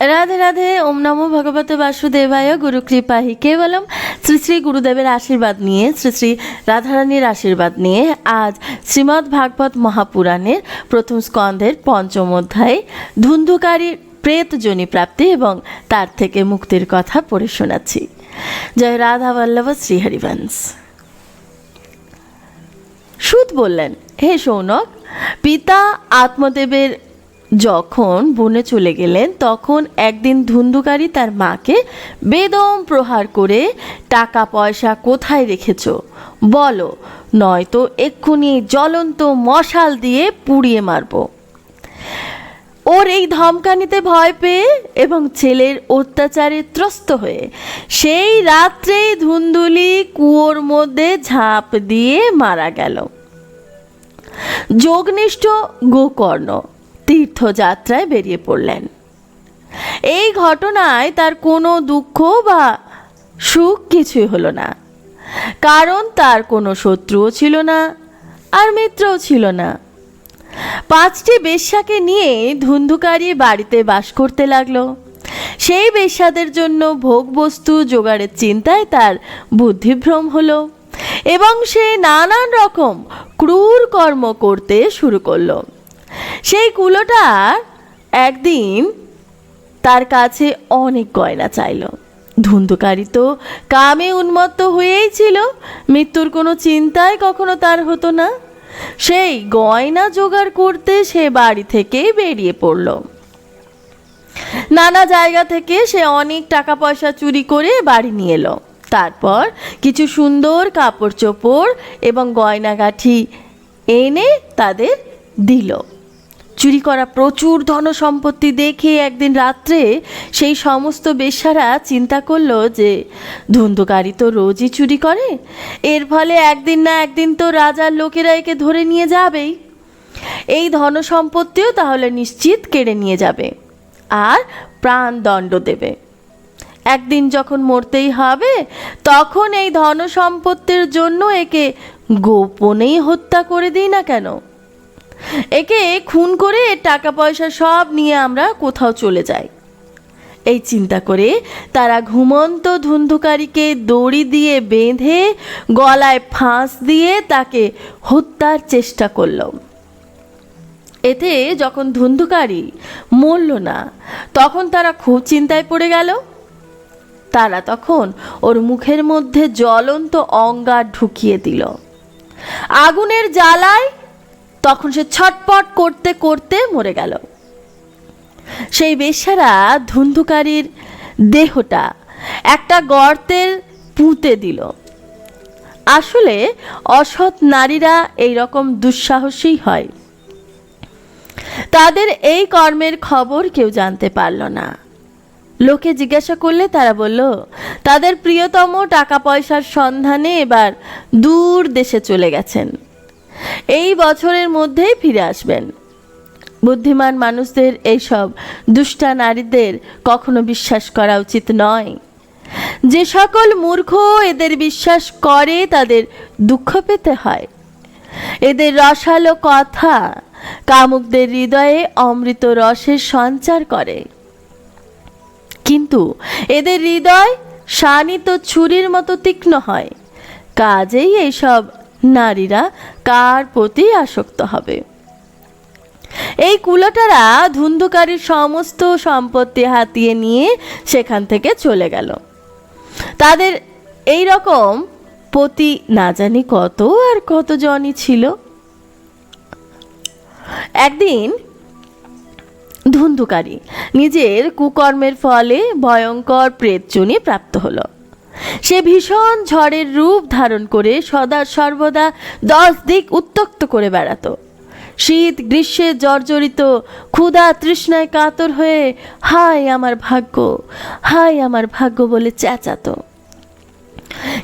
রাধে রাধে, ওম নমো ভগবতে বাসুদেবায়, গুরু কৃপাহি। কেবলম শ্রী শ্রী গুরুদেবের আশীর্বাদ নিয়ে, শ্রী শ্রী রাধারানীর আশীর্বাদ নিয়ে আজ শ্রীমদ্ ভাগবত মহাপুরাণের প্রথম স্কন্ধের পঞ্চম অধ্যায়ে ধুন্ধুকারীর প্রেত জনি প্রাপ্তি এবং তার থেকে মুক্তির কথা পড়ে শোনাচ্ছি। জয় রাধা বল্লভ শ্রীহরিবংশ সুদ বললেন, হে সৌনক, পিতা আত্মদেবের যখন বনে চলে গেলেন, তখন একদিন ধুন্ধুকারী তার মাকে বেদম প্রহার করে, টাকা পয়সা কোথায় রেখেছ? বলো, নয়তো এক্ষুনি জ্বলন্ত মশাল দিয়ে পুড়িয়ে মারবো। ওর এই ধমকানিতে ভয় পেয়ে এবং ছেলের অত্যাচারে ত্রস্ত হয়ে সেই রাত্রেই ধুন্দুলি কুয়োর মধ্যে ঝাঁপ দিয়ে মারা গেল। যোগনিষ্ঠ গোকর্ণ তীর্থযাত্রায় বেরিয়ে পড়লেন। এই ঘটনায় তার কোনো দুঃখ বা সুখ কিছুই হলো না। কারণ তার কোনো শত্রুও ছিল না, আর মিত্রও ছিল না। পাঁচটি বেশ্যাকে নিয়ে ধুন্ধুকারী বাড়িতে বাস করতে লাগল। সেই বেশ্যাদের জন্য ভোগবস্তু জোগাড়ের চিন্তায় তার বুদ্ধিভ্রম হলো এবং সে নানান রকম ক্রূর কর্ম করতে শুরু করল। সেই কুলোটা একদিন তার কাছে অনেক গয়না চাইলো। ধুন্ধুকারী তো কামে উন্মত্ত হয়েই ছিল, মৃত্যুর কোনো চিন্তায় কখনো তার হতো না। সেই গয়না জোগাড় করতে সে বাড়ি থেকে বেরিয়ে পড়ল। নানা জায়গা থেকে সে অনেক টাকা পয়সা চুরি করে বাড়ি নিয়ে এলো। তারপর কিছু সুন্দর কাপড় চোপড় এবং গয়নাগাঠি এনে তাদের দিল। চুরি করা প্রচুর ধন সম্পত্তি দেখে একদিন রাত্রে সেই সমস্ত বেশ্যারা চিন্তা করল যে ধুন্ধুকারী তো রোজই চুরি করে, এর ফলে একদিন না একদিন তো রাজার লোকেরা একে ধরে নিয়ে যাবেই। এই ধন সম্পত্তিও তাহলে নিশ্চিত কেড়ে নিয়ে যাবে আর প্রাণদণ্ড দেবে। একদিন যখন মরতেই হবে, তখন এই ধন সম্পত্তির জন্য একে গোপনেই হত্যা করে দিই না কেন? একে খুন করে টাকা পয়সা সব নিয়ে আমরা কোথাও চলে যাই। এই চিন্তা করে তারা ঘুমন্ত ধুন্ধুকারীকে দড়ি দিয়ে বেঁধে গলায় ফাঁস দিয়ে তাকে হত্যার চেষ্টা করল। এতে যখন ধুন্ধুকারী মরল না, তখন তারা খুব চিন্তায় পড়ে গেল। তারা তখন ওর মুখের মধ্যে জ্বলন্ত অঙ্গার ঢুকিয়ে দিল। আগুনের জ্বালায় তখন সে ছটপট করতে করতে মরে গেল। সেই বেশ্যারা ধুন্ধুকারীর দেহটা একটা গর্তের পুঁতে দিল। আসলে অসৎ নারীরা এই রকম দুঃসাহসী হয়। তাদের এই কর্মের খবর কেউ জানতে পারল না। লোকে জিজ্ঞাসা করলে তারা বলল, তাদের প্রিয়তম টাকা পয়সার সন্ধানে এবার দূর দেশে চলে গেছেন। এই বছরের মধ্যেই ফিরে আসবেন। বুদ্ধিমান মানুষদের এইসব দুষ্টা নারীদের কখনো বিশ্বাস করা উচিত নয়। যে সকল মূর্খ এদের বিশ্বাস করে তাদের দুঃখ পেতে হয়। এদের রসালো কথা কামুকদের হৃদয়ে অমৃত রসের সঞ্চার করে। কিন্তু এদের হৃদয় শানিত ছুরির মতো তীক্ষ্ণ হয়। কাজেই এইসব নারীরা কার প্রতি আসক্ত হবে? এই কুলোটারা ধুন্ধুকারীর সমস্ত সম্পত্তি হাতিয়ে নিয়ে সেখান থেকে চলে গেল। তাদের এই রকম পতি না জানি কত আর কত জনই ছিল। একদিন ধুন্ধুকারী নিজের কুকর্মের ফলে ভয়ঙ্কর প্রেতজনী প্রাপ্ত হলো। সে ভীষণ ঝড়ের রূপ ধারণ করে সদা সর্বদা দশ দিক উত্তক্ত করে বেড়াতো। শীত, গ্রীষ্মে জর্জরিত, ক্ষুধা তৃষ্ণায় কাতর হয়ে, হায় আমার ভাগ্য, হায় আমার ভাগ্য বলে চেঁচাতো।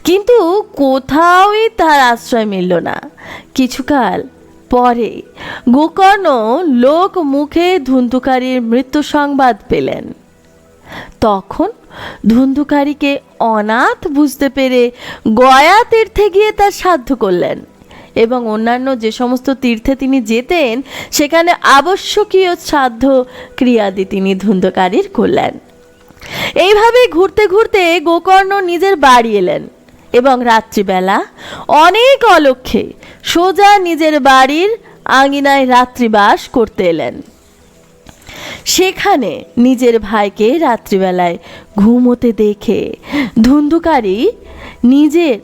কিন্তু কোথাওই তার আশ্রয় মিলল না। কিছুকাল পরে গোকর্ণ লোক মুখে ধুন্ধুকারীর মৃত্যু সংবাদ পেলেন। তখন ধুন্ধুকারীকে অনাথ বুঝতে পেরে গয়া তীর্থে গিয়ে তার সাধ্য করলেন এবং অন্যান্য যে সমস্ত তীর্থে তিনি যেতেন, সেখানে আবশ্যকীয় শ্রাদ্ধ ক্রিয়াদি তিনি ধুন্ধকারীর করলেন। এইভাবে ঘুরতে ঘুরতে গোকর্ণ নিজের বাড়ি এলেন এবং রাত্রিবেলা অনেক অলক্ষে সোজা নিজের বাড়ির আঙিনায় রাত্রিবাস করতে এলেন। সেখানে নিজের ভাইকে রাত্রিবেলায় ঘুমোতে দেখে ধুন্ধুকারী নিজের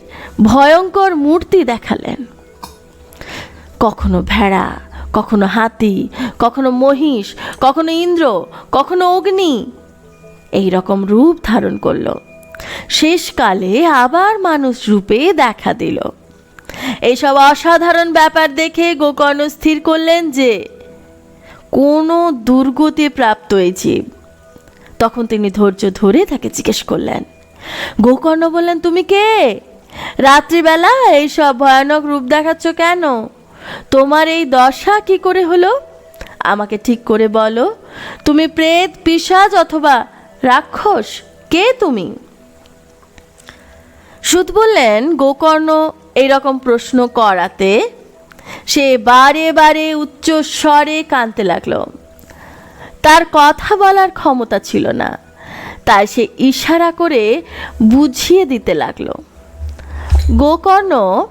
ভয়ঙ্কর মূর্তি দেখালেন। কখনো ভেড়া, কখনো হাতি, কখনো মহিষ, কখনো ইন্দ্র, কখনো অগ্নি এই রকম রূপ ধারণ করল। শেষকালে আবার মানুষ রূপে দেখা দিল। এইসব অসাধারণ ব্যাপার দেখে গোকর্ণ স্থির করলেন যে কোনো দুর্গতি প্রাপ্ত এই জীব। তখন তিনি ধৈর্য ধরে তাকে জিজ্ঞেস করলেন, গোকর্ণ বললেন, তুমি কে? রাত্রিবেলা এইসব ভয়ানক রূপ দেখাচ্ছ কেন? তোমার এই দশা কি করে হলো? আমাকে ঠিক করে বলো, তুমি প্রেত পিশাচ অথবা রাক্ষস, কে তুমি? সুদ বললেন, গোকর্ণ, এইরকম প্রশ্ন করাতে সে বারে বারে উচ্চ স্বরে কাঁদতে লাগল। তার কথা বলার ক্ষমতা ছিল না। তাই সে ইশারা করে বুঝিয়ে দিতে লাগল। গোকর্ণ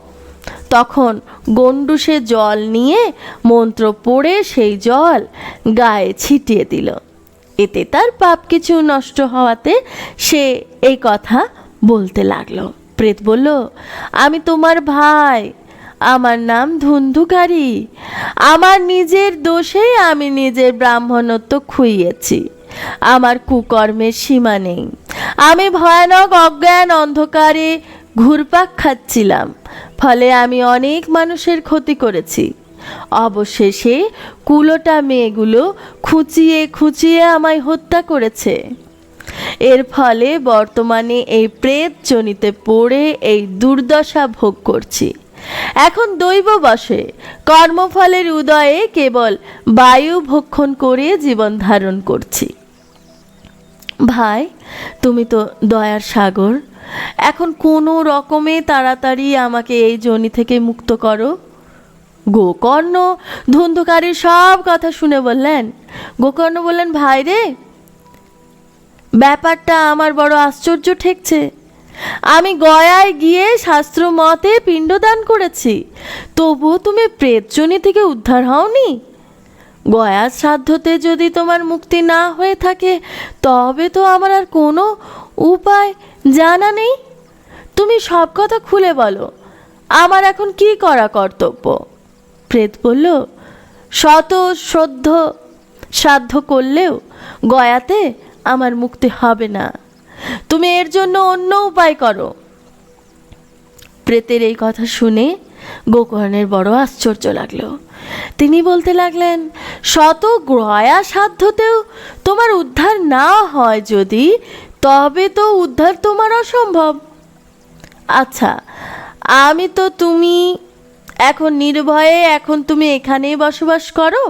তখন গন্ডুসে জল নিয়ে মন্ত্র পড়ে সেই জল গায়ে ছিটিয়ে দিল। এতে তার পাপ কিছু নষ্ট হওয়াতে সে এই কথা বলতে লাগল। প্রেত বলল, আমি তোমার ভাই। আমার নাম ধুন্ধুকারী। আমার নিজের দোষেই আমি নিজের ব্রাহ্মণত্ব খুইয়েছি। আমার কুকর্মের সীমা নেই। আমি ভয়ানক অজ্ঞান অন্ধকারে ঘুরপাক খাচ্ছিলাম, ফলে আমি অনেক মানুষের ক্ষতি করেছি। অবশেষে কুলোটা মেয়েগুলো খুঁচিয়ে খুঁচিয়ে আমায় হত্যা করেছে। এর ফলে বর্তমানে এই প্রেত জনিতে পড়ে এই দুর্দশা ভোগ করছি। এখন দৈব বসে। কর্মফলের উদয়ে কেবল বায়ু ভক্ষণ করে জীবন ধারণ করছি। ভাই, তুমি তো দয়ার সাগর। এখন কোনো রকমে তাড়াতাড়ি আমাকে এই জনি থেকে মুক্ত করো। গোকর্ণ, ধুন্ধুকারীর সব কথা শুনে বললেন। গোকর্ণ বললেন, ভাই রে, ব্যাপারটা আমার বড় আশ্চর্য ঠেকছে। আমি গয়ায় গিয়ে শাস্ত্র মতে পিণ্ডদান করেছি। তবুও তুমি প্রেতজনী থেকে উদ্ধার হওনি? গয়ার শ্রাদ্ধতে যদি তোমার মুক্তি না হয়ে থাকে, তবে তো আমার আর কোনো উপায় জানা নেই। তুমি সব কথা খুলে বলো, আমার এখন কি করা কর্তব্য? প্রেত বলল, শত শ্রদ্ধ, শ্রাদ্ধ করলেও গয়াতে আমার মুক্তি হবে না। তুমি এর জন্য অন্য উপায় করো। প্রেতের এই কথা শুনে গোকর্ণের বড় আশ্চর্য লাগল। তিনি বলতে লাগলেন, শত গ্রয়া সাধ্যতেও তোমার উদ্ধার না হয় যদি, তবে তো উদ্ধার তোমার অসম্ভব। আচ্ছা আমি তো তুমি এখন নির্ভয়ে এখন তুমি এখানেই বসবাস করো?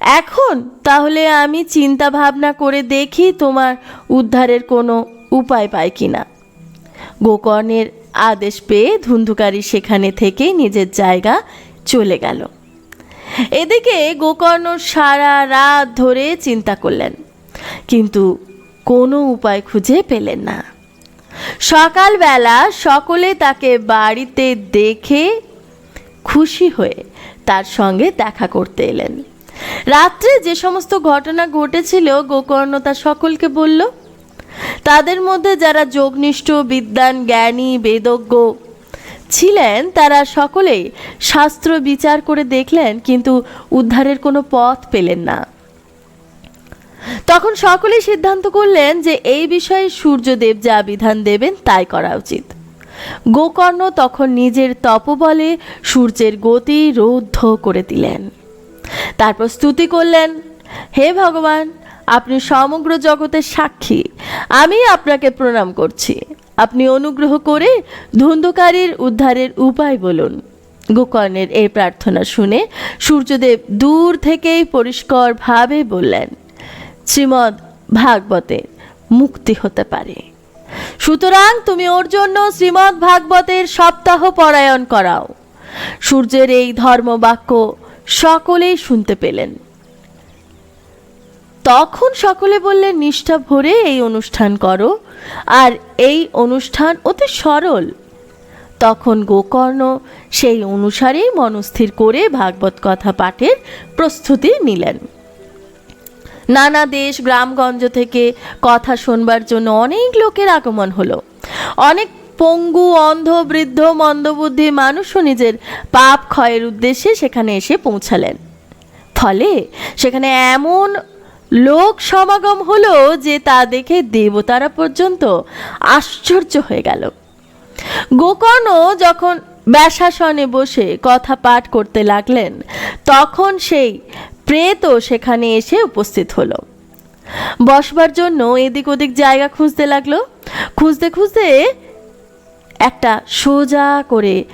এখন? তাহলে আমি চিন্তা ভাবনা করে দেখি তোমার উদ্ধারের কোনো উপায় পাই কিনা। গোকর্ণের আদেশ পেয়ে ধুন্ধুকারী সেখানে থেকে নিজের জায়গা চলে গেল। এদিকে গোকর্ণ সারা রাত ধরে চিন্তা করলেন, কিন্তু কোনো উপায় খুঁজে পেলেন না। সকালবেলা সকলে তাকে বাড়িতে দেখে খুশি হয়ে তার সঙ্গে দেখা করতে এলেন। রাত্রে যে সমস্ত ঘটনা ঘটেছিল গোকর্ণ তা সকলকে বলল, তাদের মধ্যে যারা যোগনিষ্ঠ বিদ্যান জ্ঞানী, বেদজ্ঞ ছিলেন, তারা সকলেই শাস্ত্র বিচার করে দেখলেন, কিন্তু উদ্ধারের কোনো পথ পেলেন না। তখন সকলেই সিদ্ধান্ত করলেন যে, এই বিষয়ে সূর্যদেব যা বিধান দেবেন, তাই করা উচিত। গোকর্ণ তখন নিজের তপবলে সূর্যের গতি রৌদ্ধ করে দিলেন। তারপর স্তুতি করলেন, হে ভগবান, আপনি সমগ্র জগতের সাক্ষী। আমি আপনাকে প্রণাম করছি। আপনি অনুগ্রহ করে ধুন্ধুকারীর উদ্ধারের উপায় বলুন। গোকর্ণের এই প্রার্থনা শুনে সূর্যদেব দূর থেকেই পরিষ্কারভাবে বললেন, শ্রীমদ ভাগবতের মুক্তি হতে পারে। সুতরাং তুমি ওর জন্য শ্রীমদ ভাগবতের সপ্তাহ পরায়ণ করাও। সূর্যের এই ধর্মবাক্য সকলেই শুনতে পেলেন। তখন সকলে বললেন, নিষ্ঠা ভরে এই অনুষ্ঠান করো, আর এই অনুষ্ঠান অতি সরল। তখন গোকর্ণ সেই অনুসারেই মনস্থির করে ভাগবত কথা পাঠের প্রস্তুতি নিলেন। নানা দেশ, গ্রামগঞ্জ থেকে কথা শোনবার জন্য অনেক লোকের আগমন হলো। অনেক পঙ্গু, অন্ধ, বৃদ্ধ, মন্দবুদ্ধি মানুষও নিজের পাপ ক্ষয়ের উদ্দেশ্যে সেখানে এসে পৌঁছালেন। ফলে সেখানে এমন লোক সমাগম হলো যে তা দেখে দেবতারা পর্যন্ত আশ্চর্য হয়ে গেল। গোকর্ণ যখন ব্যাসাসনে বসে কথা পাঠ করতে লাগলেন, তখন সেই প্রেতও সেখানে এসে উপস্থিত হলো। বসবার জন্য এদিক ওদিক জায়গা খুঁজতে লাগল। খুঁজতে খুঁজতে একটা সোজা করে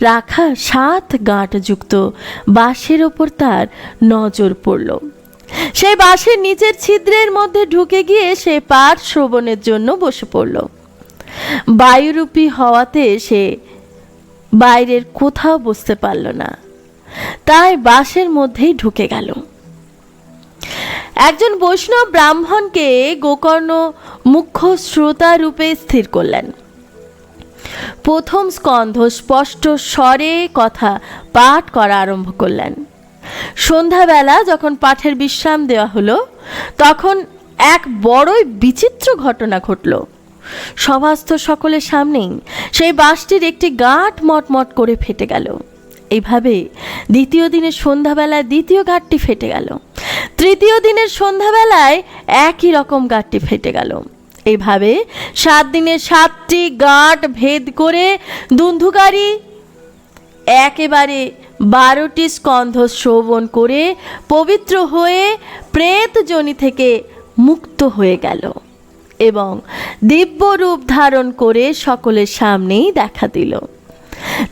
রাখা সাত গাঁটযুক্ত বাঁশের ওপর তার নজর পড়ল। সেই বাঁশের নিচের ছিদ্রের মধ্যে ঢুকে গিয়ে সে পাঠ শ্রবণের জন্য বসে পড়ল। বায়ুরূপী হওয়াতে সে বাইরের কোথাও বসতে পারল না। তাই বাসের মধ্যেই ঢুকে গেল। একজন বৈষ্ণব ব্রাহ্মণকে গোকর্ণ মুখ্য শ্রোতা রূপে স্থির করলেন। প্রথম স্কন্ধ স্পষ্ট স্বরে কথা পাঠ করা আরম্ভ করলেন। সন্ধ্যাবেলা যখন পাঠের বিশ্রাম দেওয়া হলো, তখন এক বড়ই বিচিত্র ঘটনা ঘটল। সভাস্থ সকলের সামনেই সেই বাসটির একটি গাঁট মটমট করে ফেটে গেল। এইভাবে দ্বিতীয় দিনের সন্ধ্যাবেলায় দ্বিতীয় গাঁটটি ফেটে গেল। তৃতীয় দিনের সন্ধ্যাবেলায় একই রকম গাঁটটি ফেটে গেল। এভাবে সাত দিনে সাতটি গাঁট ভেদ করে দুন্ধুকারী একেবারে বারোটি স্কন্ধ শ্রবণ করে পবিত্র হয়ে প্রেতজনি থেকে মুক্ত হয়ে গেল এবং দিব্য রূপ ধারণ করে সকলের সামনেই দেখা দিল।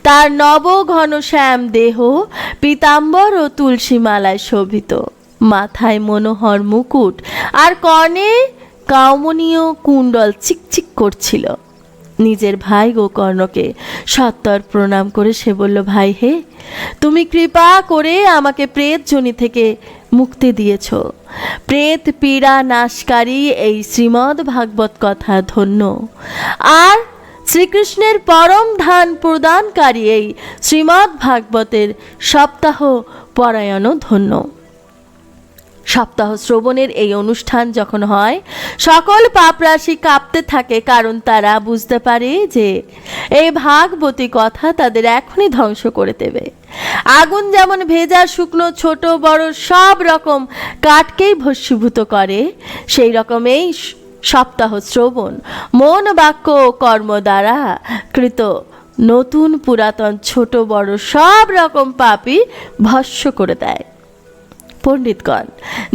তার নব ঘনশ্যাম দেহ, পীতাম্বর ও তুলসী মালায় শোভিত। মাথায় মনোহর মুকুট আর কর্ণে কাউমনীয় কুণ্ডল চিকচিক করছিল। নিজের ভাই গোকর্ণকে সত্তর প্রণাম করে সে বলল, ভাই হে, তুমি কৃপা করে আমাকে প্রেত জনি থেকে মুক্তি দিয়েছ। প্রেত, পীড়া, নাশকারী এই শ্রীমদ্ ভাগবত কথা ধন্য। আর শ্রীকৃষ্ণের পরম ধান প্রদানকারী এই শ্রীমদ্ ভাগবতের সপ্তাহ পরায়ণও ধন্য। সপ্তাহ শ্রবণের এই অনুষ্ঠান যখন হয়, সকল পাপরাশি কাঁপতে থাকে কারণ তারা বুঝতে পারে যে এই ভাগবতী কথা তাদের এখনই ধ্বংস করে দেবে। আগুন যেমন ভেজা শুকনো, ছোট, বড় সব রকম কাঠকেই ভস্মীভূত করে, সেই রকম এই সপ্তাহ শ্রবণ। মন, বাক্য কর্ম দ্বারা কৃত। নতুন, পুরাতন, ছোট, বড় সব রকম পাপই ভস্য করে দেয়। পণ্ডিতগণ,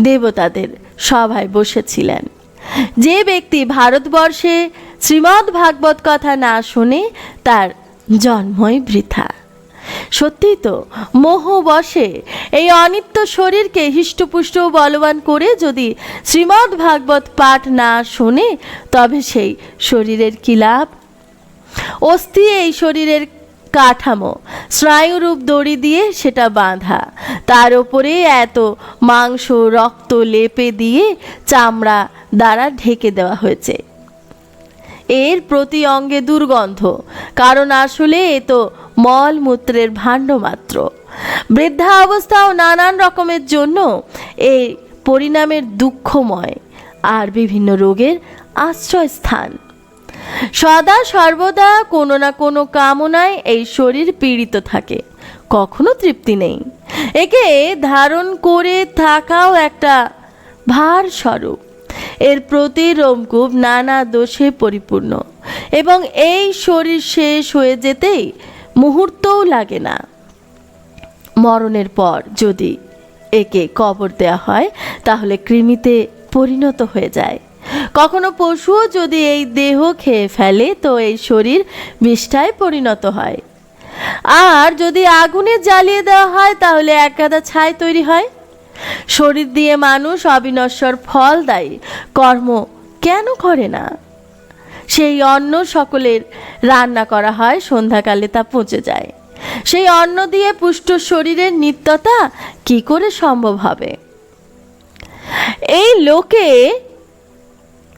দেবতাদের সভায় বসেছিলেন। যে ব্যক্তি ভারতবর্ষে শ্রীমদ্ ভাগবত কথা না শুনে তার জন্মই বৃথা। সত্যিই তো? মোহ বসে। এই অনিত্য শরীরকে হৃষ্টপুষ্ট বলবান করে যদি শ্রীমদ্ ভাগবত পাঠ না শোনে, তবে সেই শরীরের কি লাভ? অস্থি এই শরীরের কাঠামো। স্নায়ুরূপ দড়ি দিয়ে সেটা বাঁধা। তার ওপরে এত মাংস, রক্ত লেপে দিয়ে চামড়া দ্বারা ঢেকে দেওয়া হয়েছে। এর প্রতি অঙ্গে দুর্গন্ধ। কারণ আসলে এ তো মলমূত্রের ভাণ্ড মাত্র। বৃদ্ধা অবস্থা ও নানান রকমের জন্য এই পরিণামের দুঃখময় আর বিভিন্ন রোগের আশ্রয়স্থান। সদা সর্বদা কোনো না কোনো কামনায় এই শরীর পীড়িত থাকে। কখনো তৃপ্তি নেই। একে ধারণ করে থাকাও একটা ভার স্বরূপ এর প্রতি রোমকূপ নানা দোষে পরিপূর্ণ। এবং এই শরীর শেষ হয়ে যেতেই মুহূর্তও লাগে না। মরণের পর যদি একে কবর দেওয়া হয়, তাহলে কৃমিতে পরিণত হয়ে যায়। কখনো পশুও যদি এই দেহ খেয়ে ফেলে, তো এই শরীর বিষ্ঠায় পরিণত হয়। আর যদি আগুনে জ্বালিয়ে দেওয়া হয়, তাহলে একগাদা ছাই তৈরি হয়। শরীর দিয়ে মানুষ অবিনশ্বর ফল দেয়। কর্ম কেন করে না? সেই অন্ন সকলের রান্না করা হয়, সন্ধ্যাকালে তা পচে যায়। সেই অন্ন দিয়ে পুষ্ট শরীরের নিত্যতা কি করে সম্ভব হবে? এই লোকে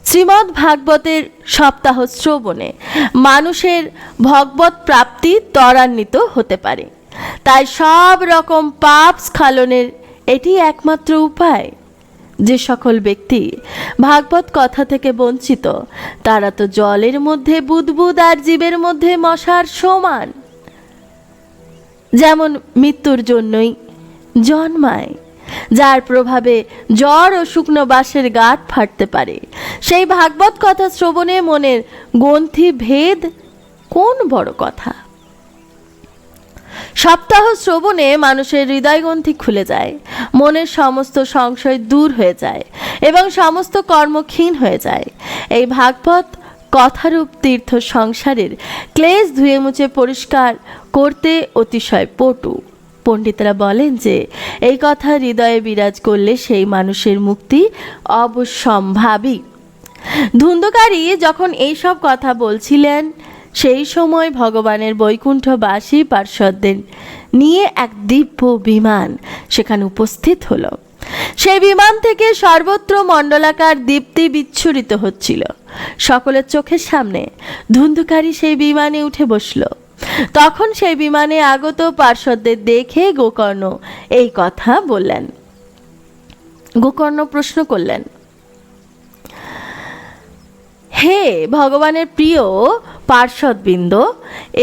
শ্রীমদ্ ভাগবতের সপ্তাহ শ্রবণে মানুষের ভগবত প্রাপ্তি ত্বরান্বিত হতে পারে। তাই সব রকম পাপ স্খলনের এটি একমাত্র উপায়। যে সকল ব্যক্তি ভাগবত কথা থেকে বঞ্চিত, তারা তো জলের মধ্যে বুদবুদ আর জীবের মধ্যে মশার সমান। যেমন মৃত্যুর জন্যই জন্মায়, যার প্রভাবে জ্বর ও শুকনো বাঁশের গাঁট ফাটতে পারে। সেই ভাগবত কথা শ্রবণে মনের গ্রন্থি ভেদ কোন বড় কথা? সপ্তাহ শ্রবণে মানুষের হৃদয়গ্রন্থি খুলে যায়। মনের সমস্ত সংশয় দূর হয়ে যায় এবং সমস্ত কর্ম ক্ষীণ হয়ে যায়। এই ভাগবত কথারূপ তীর্থ সংসারের ক্লেশ ধুয়ে মুছে পরিষ্কার করতে অতিশয় পটু। পণ্ডিতরা বলেন যে, এই কথা হৃদয়ে বিরাজ করলে সেই মানুষের মুক্তি অবশ্যম্ভাবী। ধুন্ধকারী যখন এইসব কথা বলছিলেন সেই সময় ভগবানের বৈকুণ্ঠবাসী পার্শ্বদের নিয়ে এক দিব্য বিমান সেখানে উপস্থিত হলো। সেই বিমান থেকে সর্বত্র মণ্ডলাকার দীপ্তি বিচ্ছুরিত হচ্ছিল। সকলের চোখের সামনে ধুন্ধুকারী সেই বিমানে উঠে বসল। তখন সেই বিমানে আগত পার্শ্বদের দেখে গোকর্ণ এই কথা বললেন। গোকর্ণ প্রশ্ন করলেন হে ভগবানের প্রিয় পার্শ্বদবৃন্দ,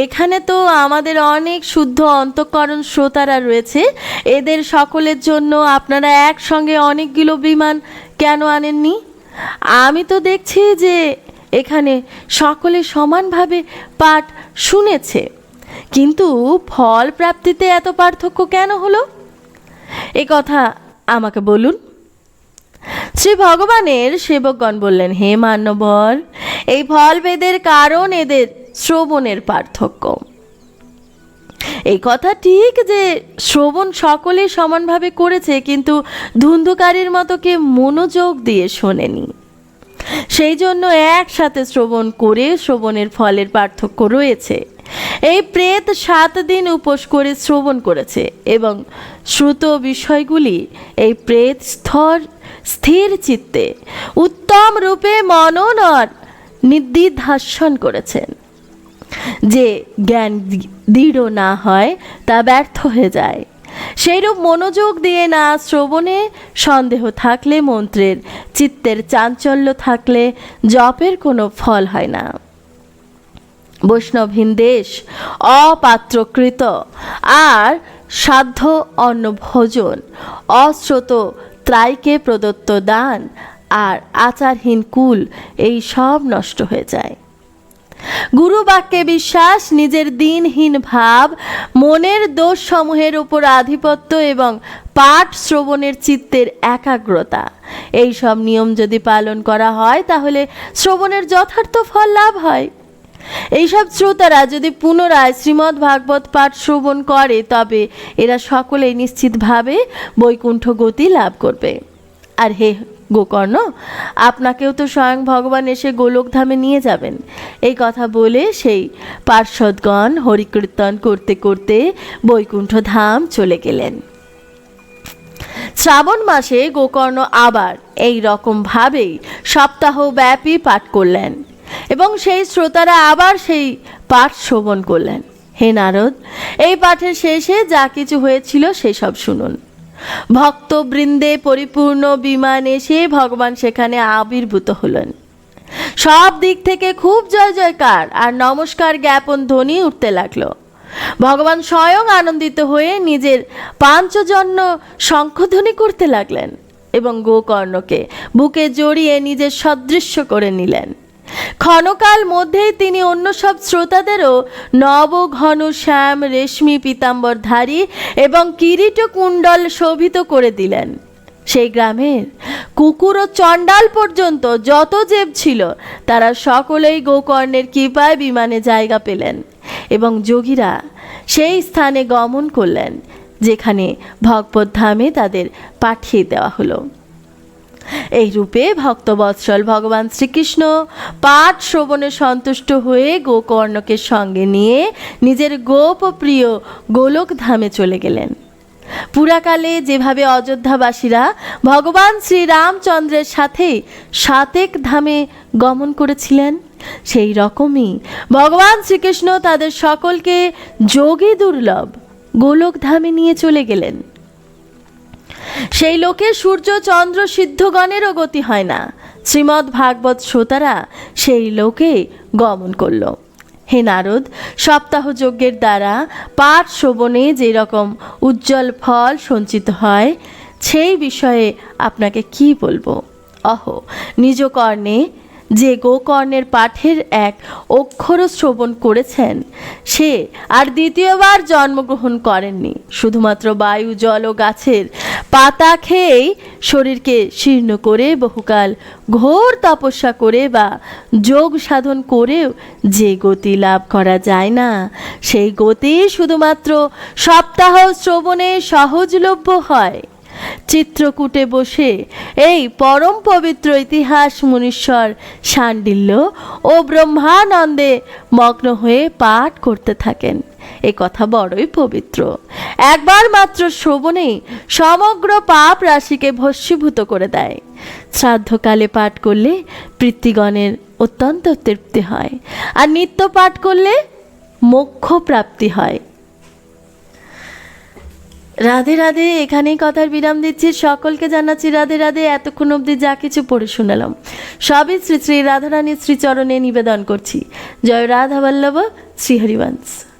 এখানে তো আমাদের অনেক শুদ্ধ অন্তঃকরণ শ্রোতারা রয়েছে। এদের সকলের জন্য আপনারা একসঙ্গে অনেকগুলো বিমান কেন আনেননি? আমি তো দেখছি যে এখানে সকলে সমানভাবে পাঠ শুনেছে, কিন্তু ফল প্রাপ্তিতে এত পার্থক্য কেন হলো? এ কথা আমাকে বলুন। শ্রী ভগবানের সেবকগণ বললেন, হে মান্যবর, এই ফলভেদের কারণ এদের শ্রবণের পার্থক্য। এই কথা ঠিক যে শ্রবণ সকলে সমানভাবে করেছে, কিন্তু ধুন্ধুকারীর মতো কে মনোযোগ দিয়ে শোনেনি। সেই জন্য একসাথে শ্রবণ করে শ্রবণের ফলের পার্থক্য রয়েছে। এই প্রেত সাত দিন উপোস করে শ্রবণ করেছে এবং শ্রুত বিষয়গুলি এই প্রেত স্থর স্থির চিত্তে উত্তম রূপে মনন আর নির্দিধাসন করেছেন। যে জ্ঞান দৃঢ় না হয় তা ব্যর্থ হয়ে যায়। সেইরূপ মনোযোগ দিয়ে না শ্রবণে সন্দেহ থাকলে মন্ত্রের, চিত্তের চাঞ্চল্য থাকলে জপের কোনো ফল হয় না। বৈষ্ণবহীন দেশ অপাত্রকৃত, আর সাধ্য অন্ন ভোজন, অশ্রত ত্রাইকে প্রদত্ত দান আর আচারহীন কুল, এই সব নষ্ট হয়ে যায়। গুরু বাক্যে বিশ্বাস, নিজের দিনহীন ভাব, মনের দোষ সমূহের উপর আধিপত্য এবং পাঠ শ্রবণের চিত্তের একাগ্রতা। এই সব নিয়ম যদি পালন করা হয়, তাহলে শ্রবণের যথার্থ ফল লাভ হয়। এইসব শ্রোতারা যদি পুনরায় শ্রীমদ্ ভাগবত পাঠ শ্রবণ করে, তবে এরা সকলেই নিশ্চিতভাবে বৈকুণ্ঠ গতি লাভ করবে। আর হে গোকর্ণ, আপনাকেও তো স্বয়ং ভগবান এসে গোলকধামে নিয়ে যাবেন। এই কথা বলে সেই পার্শ্বদগণ হরিকীর্তন করতে করতে বৈকুণ্ঠ ধাম চলে গেলেন। শ্রাবণ মাসে গোকর্ণ আবার এই রকম ভাবেই সপ্তাহব্যাপী পাঠ করলেন। এবং সেই শ্রোতারা আবার সেই পাঠ শ্রবণ করলেন। হে নারদ, এই পাঠের শেষে যা কিছু হয়েছিল সেসব শুনুন। ভক্তবৃন্দে পরিপূর্ণ বিমান এসে ভগবান সেখানে আবির্ভূত হলেন। সব দিক থেকে খুব জয় জয়কার আর নমস্কার জ্ঞাপন ধ্বনি উঠতে লাগল। ভগবান স্বয়ং আনন্দিত হয়ে নিজের পাঞ্চজন্য শঙ্খধ্বনি করতে লাগলেন এবং গোকর্ণকে বুকে জড়িয়ে নিজের সদৃশ্য করে নিলেন। ক্ষণকাল মধ্যেই তিনি অন্য সব শ্রোতাদেরও নব, ঘন, শ্যাম, রেশমি, পীতাম্বরধারী এবং কিরিট কুণ্ডল শোভিত করে দিলেন। সেই গ্রামের কুকুর ও চণ্ডাল পর্যন্ত যত জেব ছিল, তারা সকলেই গোকর্ণের কৃপায় বিমানে জায়গা পেলেন এবং যোগীরা সেই স্থানে গমন করলেন, যেখানে ভগবত ধামে তাদের পাঠিয়ে দেওয়া হলো। এই রূপে ভক্তবৎসল ভগবান শ্রীকৃষ্ণ পাঠ শ্রবণে সন্তুষ্ট হয়ে গোকর্ণকে সঙ্গে নিয়ে নিজের গোপপ্রিয় গোলক ধামে চলে গেলেন। পুরাকালে যেভাবে অযোধ্যাবাসীরা ভগবান শ্রীরামচন্দ্রের সাথে সাতেক ধামে গমন করেছিলেন, সেই রকমই ভগবান শ্রীকৃষ্ণ তাদের সকলকে যোগী দুর্লভ গোলক ধামে নিয়ে চলে গেলেন। সেই লোকে সূর্য, চন্দ্র, সিদ্ধগণেরও গতি হয় না। শ্রীমদ্ ভাগবত শ্রোতারা সেই লোকে গমন করল। হে নারদ সপ্তাহ যজ্ঞের দ্বারা পাঠ শ্রবণে যেরকম উজ্জ্বল ফল সঞ্চিত হয়, সেই বিষয়ে আপনাকে কি বলব? অহ, নিজ কর্ণে যে গোকর্ণের পাঠের এক অক্ষর শ্রবণ করেছেন, সে আর দ্বিতীয়বার জন্মগ্রহণ করেননি। শুধুমাত্র বায়ু, জল ও গাছের পাতা খেয়েই শরীরকে শীর্ণ করে বহুকাল ঘোর তপস্যা করে বা যোগ সাধন করেও যে গতি লাভ করা যায় না, সেই গতি শুধুমাত্র সপ্তাহ শ্রবণে সহজলভ্য হয়। চিত্রকূটে বসে এই পরম পবিত্র ইতিহাস মুনীশ্বর সান্ডিল্য ও ব্রহ্মানন্দে মগ্ন হয়ে পাঠ করতে থাকেন। এ কথা বড়ই পবিত্র। একবার মাত্র শ্রবণেই সমগ্র পাপ রাশিকে ভস্মীভূত করে দেয়। শ্রাদ্ধকালে পাঠ করলে পিতৃগণের অত্যন্ত তৃপ্তি হয়। আর নিত্য পাঠ করলে মোক্ষ প্রাপ্তি হয়। রাধে রাধে, এখানেই কথার বিরাম দিচ্ছি। সকলকে জানাচ্ছি রাধে রাধে, এতক্ষণ অব্দি যা কিছু পড়ে শুনালাম। সবই শ্রী শ্রী রাধারানীর শ্রীচরণে নিবেদন করছি। জয় রাধা বল্লভ, শ্রীহরিবংশ।